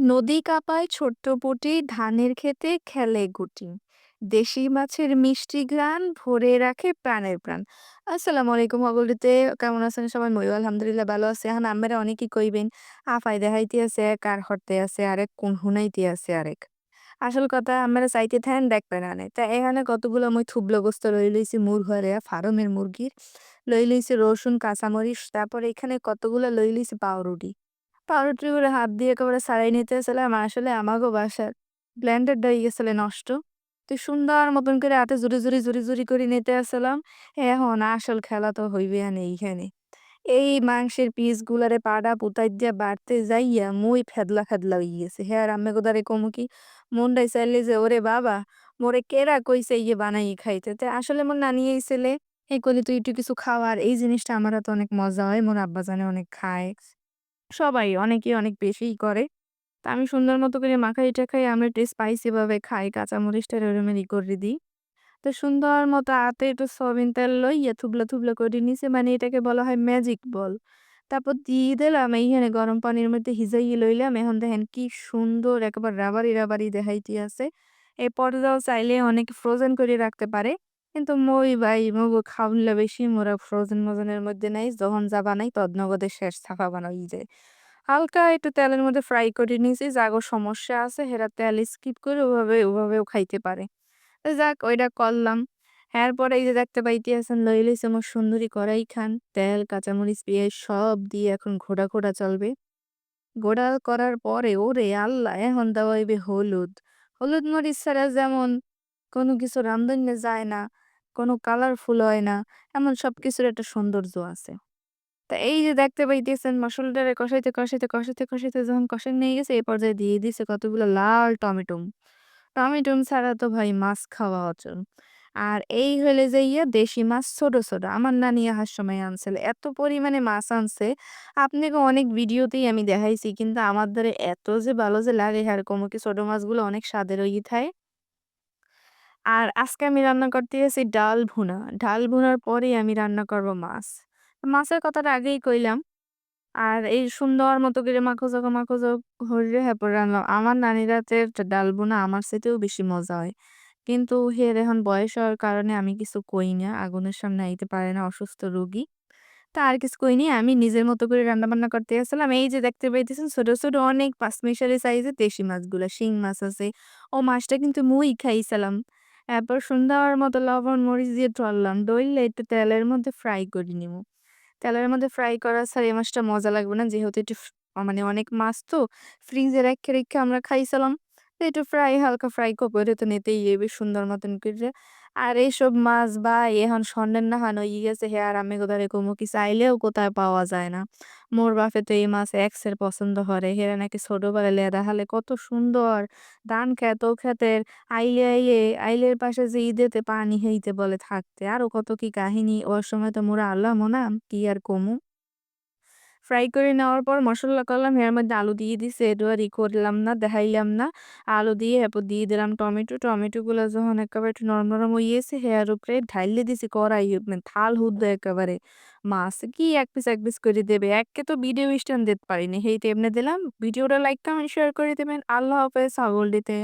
নদী কাঁপায় ছোট্ট পুঁটি, ধানের ক্ষেতে খেলে গুটি। দেশি মাছের মিষ্টি ঘ্রাণ ভরে রাখে প্রাণের প্রাণ। আসসালামু আলাইকুম সকলকে কেমন আছেন সবাই? মই আলহামদুলিল্লাহ ভালো আছে। এখন আমরা অনেকেই কইবেন, আফাই দেখাইতে আছে এক কার হরতে আছে, আরেক কোন হুনাইতে আছে আরেক। আসল কথা আমরা চাইতে থাকেন, দেখবেন আনে। তা এখানে কতগুলো মই থুবলো গোস্ত লই লইছি মুর ঘরে ফার্মের মুরগির। লই লইছি রসুন, কাঁচামরিচ, তারপর এখানে কতগুলো লই লইছি, পাউরুটি। পাউরুটিগুলো হাত দিয়ে একেবারে ছাড়াই নিতেছিলাম। আসলে আমাগো বাসার ব্লেন্ডারটা হয়ে নষ্ট। তো সুন্দর মতন করে হাতে জুরি, জুরি, জুরি, জুরি করে নিতে আসলাম। এখন আসল খেলা তো হইবে আনে এইখানে। এই মাংসের পিসগুলারে পাড়া পুতাই দিয়া বাড়তে যাইয়া মুই ফেদলা ফেদলা হয়ে গেছে। হ্যাঁ আর আম্মে গোদারে কমু কি মনটাই চাইলে যে ওরে বাবা মোরে কেরা কইছে ইয়ে বানাই খাইতে তে আসলে মোর নানি আইছিলে এই কলি তুই একটু কিছু খাওয়ার এই জিনিসটা আমার তো অনেক মজা হয় মোর আব্বা জানে অনেক খায় সবাই অনেকে অনেক বেশিই করে। তা আমি সুন্দর মতো করে মাখাই-টাখাই আমরা একটু স্পাইসিভাবে খাই। কাঁচামরিচটা এরমের করে দিই। তো সুন্দর মতো হাতে একটু সয়াবিন তেল লইয়া থুবলা, থুবলা করে নিছি। মানে এটাকে বলা হয় ম্যাজিক বল। তারপর দিয়ে দিলাম এইখানে গরম পানির মধ্যে হিজাইয়ে লইলাম। এখন দেখেন কি সুন্দর একেবারে রাবারি, রাবারি দেখাইতে আছে। এই পর্যায়েও চাইলে অনেক ফ্রোজেন করে রাখতে পারে। কিন্তু মই ভাই মগো খাউনলা বেশি, মোরা ফ্রোজেন মোজেনের মধ্যে নাই। যখন যা বানাই তদ্নগদে শেষ ছাপা বানাই যায়। হালকা একটু তেলের মধ্যে ফ্রাই করে নিয়েছি যাগো সমস্যা আছে, হেরা তেল স্কিপ করে ওভাবে, ওভাবেও খাইতে পারে যাক ওইটা করলাম এরপরে এই যে দেখতে পাইতে আছেন লই লইছে আমার সুন্দরী কড়াই খান তেল, কাঁচামরিচ, পেঁয়াজ সব দিয়ে এখন ঘোড়া ঘোড়া চলবে ঘোড়া করার পরে, ওরে আল্লাহ, এখন দেওয়া হলুদ হলুদ মরিচ ছাড়া যেমন কোনো কিছু রান্ধনে যায় না কোনো কালারফুল হয় না এমন সব কিছুর একটা সৌন্দর্য আছে তা এই যে দেখতে পাইতেছেন মসলাটারে কষাইতে, কষাইতে, কষাইতে, কষাইতে যখন কষাই নিয়ে গেছে এই পর্যায়ে দিয়ে দিছে কতগুলো লাল টমেটো। টমেটো ছাড়া তো ভাই মাছ খাওয়া অচল। আর এই হলে যে ইয়া দেশি মাছ ছোট, ছোট। আমার নানি আহার সময় আনছিল। এত পরিমাণে মাছ আনছে, আপনাকে অনেক ভিডিওতেই আমি দেখাইছি। কিন্তু আমার দ্বারা এত যে ভালো যে লাগে আর কমু কি ছোট মাছগুলো অনেক স্বাদের হয়ে থাকে। আর আজকে আমি রান্না করতে গেছি ডাল ভুনা। ডাল ভুনার পরেই আমি রান্না করব মাছ। মাছের কথাটা আগেই কইলাম। আর এই সুন্দর মতো করে মাখো-চাখো, মাখো-চাখো হইলে এরপর রান্না আমার নানির হাতের ডাল ভুনা আমার চাইতেও বেশি মজা হয়। কিন্তু হের এখন বয়স হওয়ার কারণে আমি কিছু কই না। আগুনের সামনে আইতে পারে না, অসুস্থ রোগী। তা আর কিছু কইনি। আমি নিজের মতো করে রান্না-বান্না করতে গেছিলাম। এই যে দেখতে পাইতেছেন ছোট, ছোট অনেক পাঁচমিশালি সাইজের দেশি মাছগুলা, শিং মাছ আছে। ও মাছটা কিন্তু মুই খাইছিলাম। এরপর হওয়ার মতো লবণ, মরিচ দিয়ে ডললাম। দইলে একটু তেলের মধ্যে ফ্রাই করে নিব তেলের মধ্যে ফ্রাই করা ছাড়া এই মাছটা মজা লাগবে না। যেহেতু একটু মানে অনেক মাছ তো ফ্রিজে রেখে রেখে আমরা খাইছিলাম। একটু ফ্রাই হালকা ফ্রাই করে তো নিতেই হইবে সুন্দর মতন কইরা। আর এইসব মাছ বা এখন সন্ধ্যের না নাহান হইয়া গেছে হে আর আমি কোথায় কমু কি চাইলেও কোথায় পাওয়া যায় না। মোর বাপে তো এই মাছ এক্সের পছন্দ করে। হেরা নাকি ছোটবেলায় লেদা হালে কত সুন্দর ধান খেত ক্ষেতের আইলে, আইলে আইলের পাশে যে ঈদেতে পানি হেইতে বলে থাকতে। আরও কত কি কাহিনী ওর সময় তো মোরা আল্লাহ না কি আর কমু। ফ্রাই করে নেওয়ার পর মশলা করলাম এর মধ্যে আলু দিয়ে দিছে এটা আর ই করলাম না, দেখাইলাম না। আলু দিয়ে এরপর দিয়ে দিলাম টমেটো। টমেটো গুলো যখন একেবারে একটু নরম নরম গেছে, হেয়ার উপরে ঢাইলে দিছি কড়াই মানে থাল হুদ্দ একেবারে। মাছ কি এক পিস এক পিস করে দেবে। একে তো ভিডিও স্ট্যান্ড দিতে পারিনি। হেই তেমনি দিলাম। ভিডিওটা লাইক কমেন্ট শেয়ার করে দেবেন। আল্লাহ হাফেজ, ছাগল দিতে।